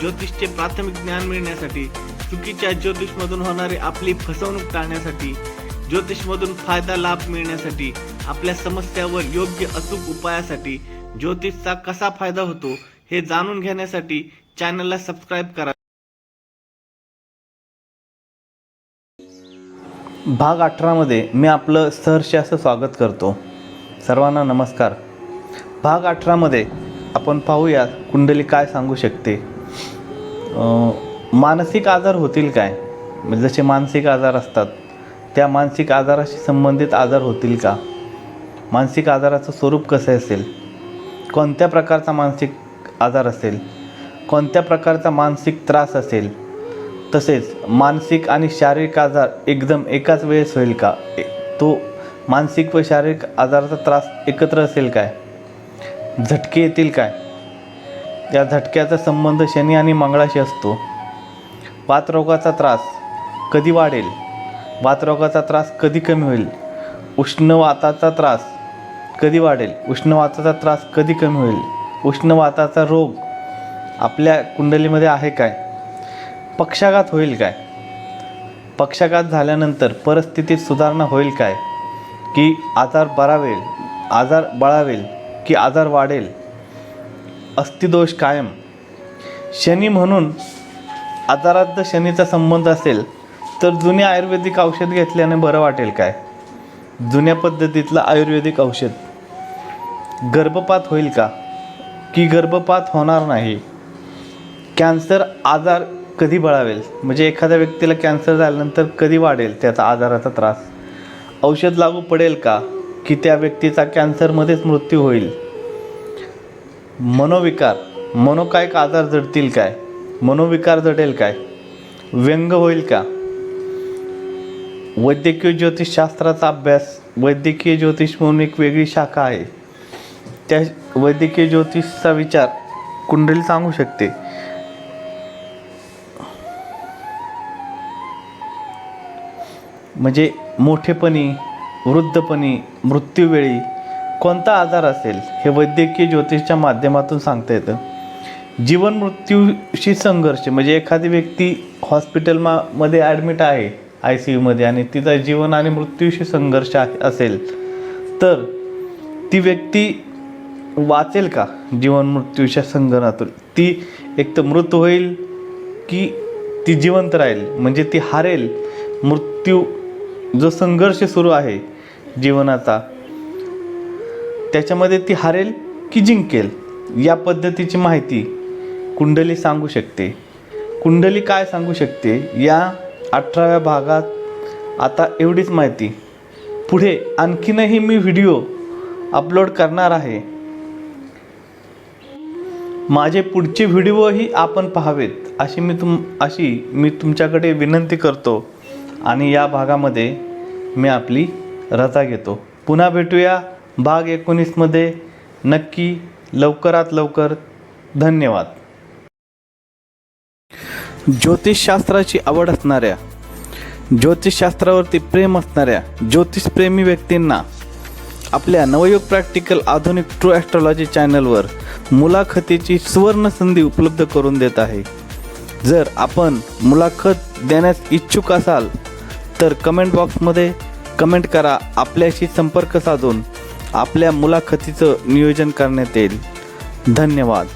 ज्योतिषचे प्राथमिक ज्ञान मिळण्यासाठी चुकीच्या ज्योतिषमधून होणारी आपली फसवणूक टाळण्यासाठी ज्योतिषमधून फायदा लाभ मिळण्यासाठी आपल्या समस्यावर योग्य अचूक उपायासाठी ज्योतिषचा कसा फायदा होतो हे जाणून घेण्यासाठी चॅनलला सबस्क्राईब करा. भाग अठरामध्ये मी आपलं सहर्ष असं स्वागत करतो. सर्वांना नमस्कार. भाग अठरामध्ये आपण पाहूया कुंडली काय सांगू शकते. मानसिक आजार होतील काय? म्हणजे जसे मानसिक आजार असतात त्या मानसिक आजाराशी संबंधित आजार होतील का? मानसिक आजाराचं स्वरूप कसं असेल? कोणत्या प्रकारचा मानसिक आजार असेल? कोणत्या प्रकारचा मानसिक त्रास असेल? तसेच मानसिक आणि शारीरिक आजार एकदम एकाच वेळेस होईल का? तो मानसिक व शारीरिक आजाराचा त्रास एकत्र असेल काय? झटके येतील काय? या झटक्याचा संबंध शनी आणि मंगळाशी असतो. वातरोगाचा त्रास कधी वाढेल? वातरोगाचा त्रास कधी कमी होईल? उष्णवाताचा त्रास कधी वाढेल? उष्णवाताचा त्रास कधी कमी होईल? उष्णवाताचा रोग आपल्या कुंडलीमध्ये आहे काय? पक्षाघात होईल काय? पक्षाघात झाल्यानंतर परिस्थितीत सुधारणा होईल काय? की आजार बरावेल आजार बळावेल की आजार वाढेल? अस्थिदोष कायम. शनी म्हणून आजारात जर शनीचा संबंध असेल तर जुने आयुर्वेदिक औषध घेतल्याने बरं वाटेल काय? जुन्या पद्धतीतलं आयुर्वेदिक औषध. गर्भपात होईल का? की गर्भपात होणार नाही? कॅन्सर आजार कधी बळावेल? म्हणजे एखाद्या व्यक्तीला कॅन्सर झाल्यानंतर कधी वाढेल त्याचा आजाराचा त्रास? औषध लागू पडेल का? की त्या व्यक्तीचा कॅन्सरमध्येच मृत्यू होईल? मनोविकार. मनोकायक आजार जडतील काय? मनोविकार जडेल काय? व्यंग होईल का? वैद्यकीय ज्योतिषशास्त्राचा अभ्यास वैद्यकीय ज्योतिष म्हणून एक वेगळी शाखा आहे. त्या वैद्यकीय ज्योतिषचा विचार कुंडली सांगू शकते. म्हणजे मोठेपणी वृद्धपणी मृत्यूवेळी कोणता आजार असेल हे वैद्यकीय ज्योतिषच्या माध्यमातून सांगता येतं. जीवन मृत्यूशी संघर्ष म्हणजे एखादी व्यक्ती हॉस्पिटलमा मध्ये ॲडमिट आहे आय सी यूमध्ये आणि तिचा जीवन आणि मृत्यूशी संघर्ष असेल तर ती व्यक्ती वाचेल का जीवन मृत्यूच्या संघर्षातून? ती एक तर मृत होईल की ती जिवंत राहील म्हणजे ती हारेल. मृत्यू जो संघर्ष सुरू आहे जीवनाचा त्याच्यामध्ये ती हारेल की जिंकेल? या पद्धतीची माहिती कुंडली सांगू शकते. कुंडली काय सांगू शकते? या अठराव्या भागात आता एवढीच माहिती. पुढे आणखीनही मी व्हिडिओ अपलोड करणार आहे. माझे पुढचे व्हिडिओही आपण पाहावेत अशी मी तुम अशी मी तुमच्याकडे विनंती करतो. आणि या भागामध्ये मी आपली रजा घेतो. पुन्हा भेटूया. भाग एकोणीसमध्ये नक्की लवकरात लवकर धन्यवाद. ज्योतिषशास्त्राची आवड असणाऱ्या ज्योतिषशास्त्रावरती प्रेम असणाऱ्या ज्योतिषप्रेमी व्यक्तींना आपल्या Navyug practical Aadhunik true astrology चॅनलवर मुलाखतीची सुवर्ण संधी उपलब्ध करून देत आहे. जर आपण मुलाखत देण्यास इच्छुक असाल तर कमेंट बॉक्समध्ये कमेंट करा आपल्याशी संपर्क साधून आपल्या मुलाखतीचं नियोजन करण्यात येईल. धन्यवाद.